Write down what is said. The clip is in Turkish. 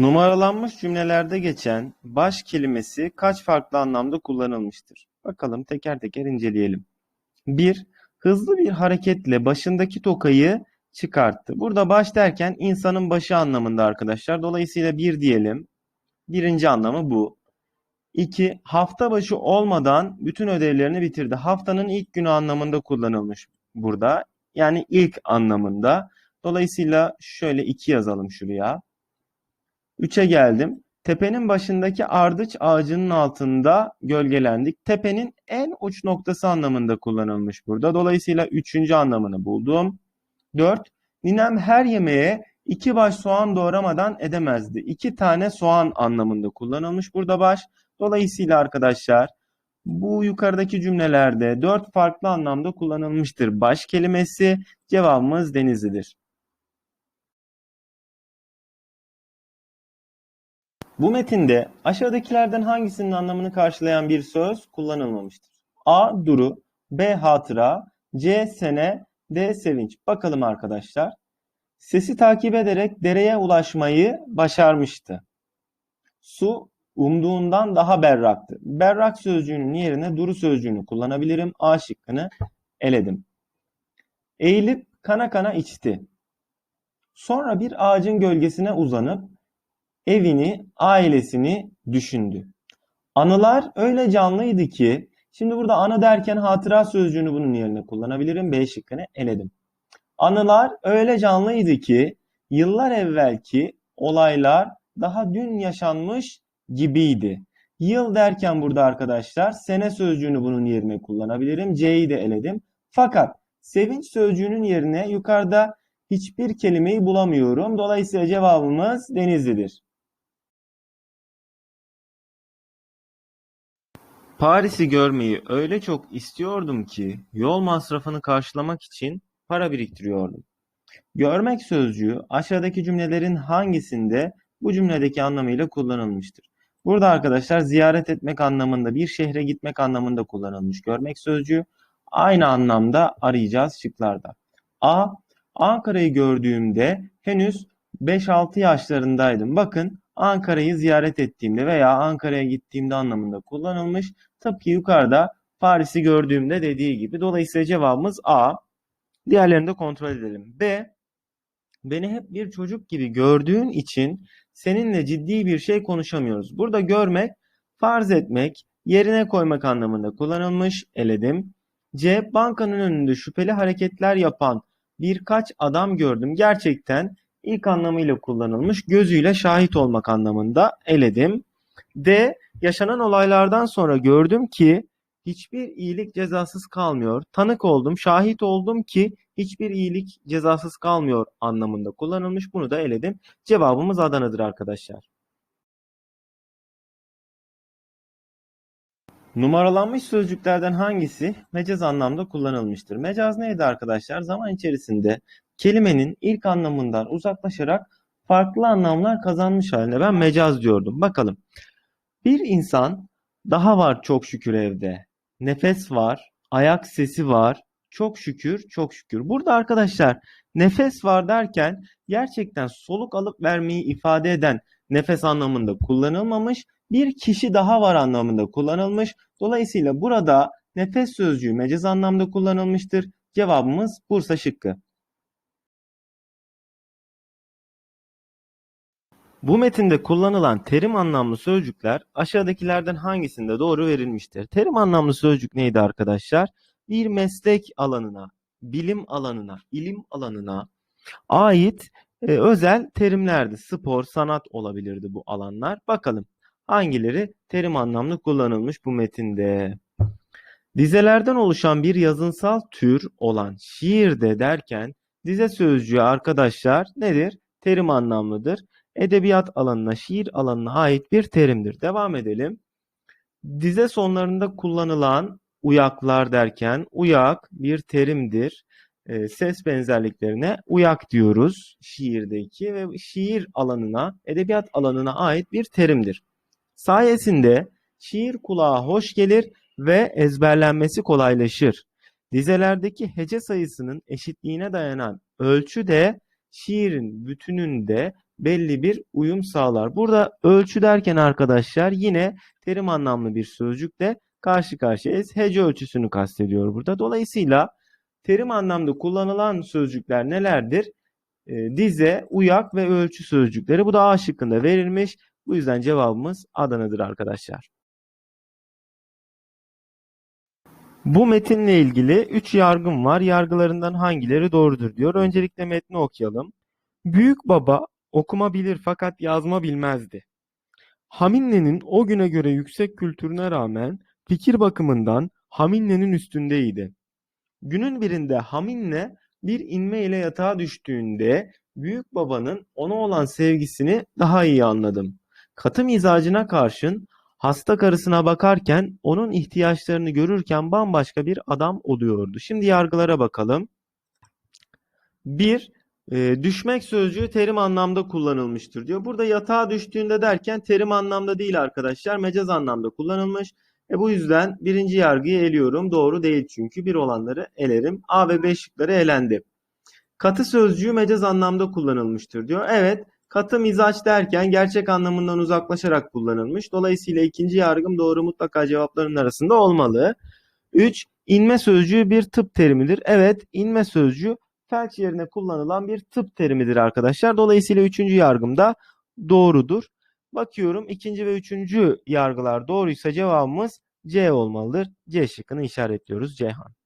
Numaralanmış cümlelerde geçen baş kelimesi kaç farklı anlamda kullanılmıştır? Bakalım teker teker inceleyelim. 1. Hızlı bir hareketle başındaki tokayı çıkarttı. Burada baş derken insanın başı anlamında arkadaşlar. Dolayısıyla bir diyelim. Birinci anlamı bu. 2. Hafta başı olmadan bütün ödevlerini bitirdi. Haftanın ilk günü anlamında kullanılmış burada. Yani ilk anlamında. Dolayısıyla şöyle 2 yazalım şuraya. 3'e geldim. Tepenin başındaki ardıç ağacının altında gölgelendik. Tepenin en uç noktası anlamında kullanılmış burada. Dolayısıyla üçüncü anlamını buldum. 4. Ninem her yemeğe iki baş soğan doğramadan edemezdi. İki tane soğan anlamında kullanılmış burada baş. Dolayısıyla arkadaşlar bu yukarıdaki cümlelerde dört farklı anlamda kullanılmıştır. Baş kelimesi cevabımız Denizli'dir. Bu metinde aşağıdakilerden hangisinin anlamını karşılayan bir söz kullanılmamıştır? A. Duru B. Hatıra C. Sene D. Sevinç. Bakalım arkadaşlar. Sesi takip ederek dereye ulaşmayı başarmıştı. Su umduğundan daha berraktı. Berrak sözcüğünün yerine duru sözcüğünü kullanabilirim. A şıkkını eledim. Eğilip kana kana içti. Sonra bir ağacın gölgesine uzanıp evini, ailesini düşündü. Anılar öyle canlıydı ki, şimdi burada anı derken hatıra sözcüğünü bunun yerine kullanabilirim. B şıkkını eledim. Anılar öyle canlıydı ki, yıllar evvelki olaylar daha dün yaşanmış gibiydi. Yıl derken burada arkadaşlar sene sözcüğünü bunun yerine kullanabilirim. C'yi de eledim. Fakat sevinç sözcüğünün yerine yukarıda hiçbir kelimeyi bulamıyorum. Dolayısıyla cevabımız Denizli'dir. Paris'i görmeyi öyle çok istiyordum ki yol masrafını karşılamak için para biriktiriyordum. Görmek sözcüğü aşağıdaki cümlelerin hangisinde bu cümledeki anlamıyla kullanılmıştır? Burada arkadaşlar ziyaret etmek anlamında, bir şehre gitmek anlamında kullanılmış görmek sözcüğü. Aynı anlamda arayacağız şıklarda. A. Ankara'yı gördüğümde henüz 5-6 yaşlarındaydım. Bakın Ankara'yı ziyaret ettiğimde veya Ankara'ya gittiğimde anlamında kullanılmış. Tıpkı yukarıda Paris'i gördüğümde dediği gibi. Dolayısıyla cevabımız A. Diğerlerini de kontrol edelim. B. Beni hep bir çocuk gibi gördüğün için seninle ciddi bir şey konuşamıyoruz. Burada görmek, farz etmek, yerine koymak anlamında kullanılmış. Eledim. C. Bankanın önünde şüpheli hareketler yapan birkaç adam gördüm. Gerçekten ilk anlamıyla kullanılmış. Gözüyle şahit olmak anlamında eledim. D. Yaşanan olaylardan sonra gördüm ki hiçbir iyilik cezasız kalmıyor. Tanık oldum, şahit oldum ki hiçbir iyilik cezasız kalmıyor anlamında kullanılmış. Bunu da eledim. Cevabımız Adana'dır arkadaşlar. Numaralanmış sözcüklerden hangisi mecaz anlamda kullanılmıştır? Mecaz neydi arkadaşlar? Zaman içerisinde kelimenin ilk anlamından uzaklaşarak farklı anlamlar kazanmış haline ben mecaz diyordum. Bakalım. Bir insan daha var çok şükür evde. Nefes var, ayak sesi var. Çok şükür, çok şükür. Burada arkadaşlar nefes var derken gerçekten soluk alıp vermeyi ifade eden nefes anlamında kullanılmamış. Bir kişi daha var anlamında kullanılmış. Dolayısıyla burada nefes sözcüğü mecaz anlamda kullanılmıştır. Cevabımız Bursa şıkkı. Bu metinde kullanılan terim anlamlı sözcükler aşağıdakilerden hangisinde doğru verilmiştir? Terim anlamlı sözcük neydi arkadaşlar? Bir meslek alanına, bilim alanına, ilim alanına ait e, özel terimlerdi. Spor, sanat olabilirdi bu alanlar. Bakalım hangileri terim anlamlı kullanılmış bu metinde? Dizelerden oluşan bir yazınsal tür olan şiirde derken dize sözcüğü arkadaşlar nedir? Terim anlamlıdır edebiyat alanına, şiir alanına ait bir terimdir. Devam edelim. Dize sonlarında kullanılan uyaklar derken uyak bir terimdir. E, ses benzerliklerine uyak diyoruz şiirdeki ve şiir alanına, edebiyat alanına ait bir terimdir. Sayesinde şiir kulağa hoş gelir ve ezberlenmesi kolaylaşır. Dizelerdeki hece sayısının eşitliğine dayanan ölçü de şiirin bütününde belli bir uyum sağlar. Burada ölçü derken arkadaşlar yine terim anlamlı bir sözcükle karşı karşıyayız. Hece ölçüsünü kastediyor burada. Dolayısıyla terim anlamda kullanılan sözcükler nelerdir? E, dize, uyak ve ölçü sözcükleri. Bu da A şıkkında verilmiş. Bu yüzden cevabımız Adana'dır arkadaşlar. Bu metinle ilgili 3 yargım var. Yargılarından hangileri doğrudur diyor. Öncelikle metni okuyalım. Büyük baba okuma bilir fakat yazma bilmezdi. Haminne'nin o güne göre yüksek kültürüne rağmen fikir bakımından Haminne'nin üstündeydi. Günün birinde Haminne bir inme ile yatağa düştüğünde büyük babanın ona olan sevgisini daha iyi anladım. Katı mizacına karşın hasta karısına bakarken onun ihtiyaçlarını görürken bambaşka bir adam oluyordu. Şimdi yargılara bakalım. 1. düşmek sözcüğü terim anlamda kullanılmıştır diyor. Burada yatağa düştüğünde derken terim anlamda değil arkadaşlar. Mecaz anlamda kullanılmış. E bu yüzden birinci yargıyı eliyorum. Doğru değil çünkü bir olanları elerim. A ve B şıkları elendi. Katı sözcüğü mecaz anlamda kullanılmıştır diyor. Evet katı mizaç derken gerçek anlamından uzaklaşarak kullanılmış. Dolayısıyla ikinci yargım doğru mutlaka cevapların arasında olmalı. 3. İnme sözcüğü bir tıp terimidir. Evet inme sözcüğü felç yerine kullanılan bir tıp terimidir arkadaşlar. Dolayısıyla üçüncü yargım da doğrudur. Bakıyorum ikinci ve üçüncü yargılar doğruysa cevabımız C olmalıdır. C şıkkını işaretliyoruz Ceyhan.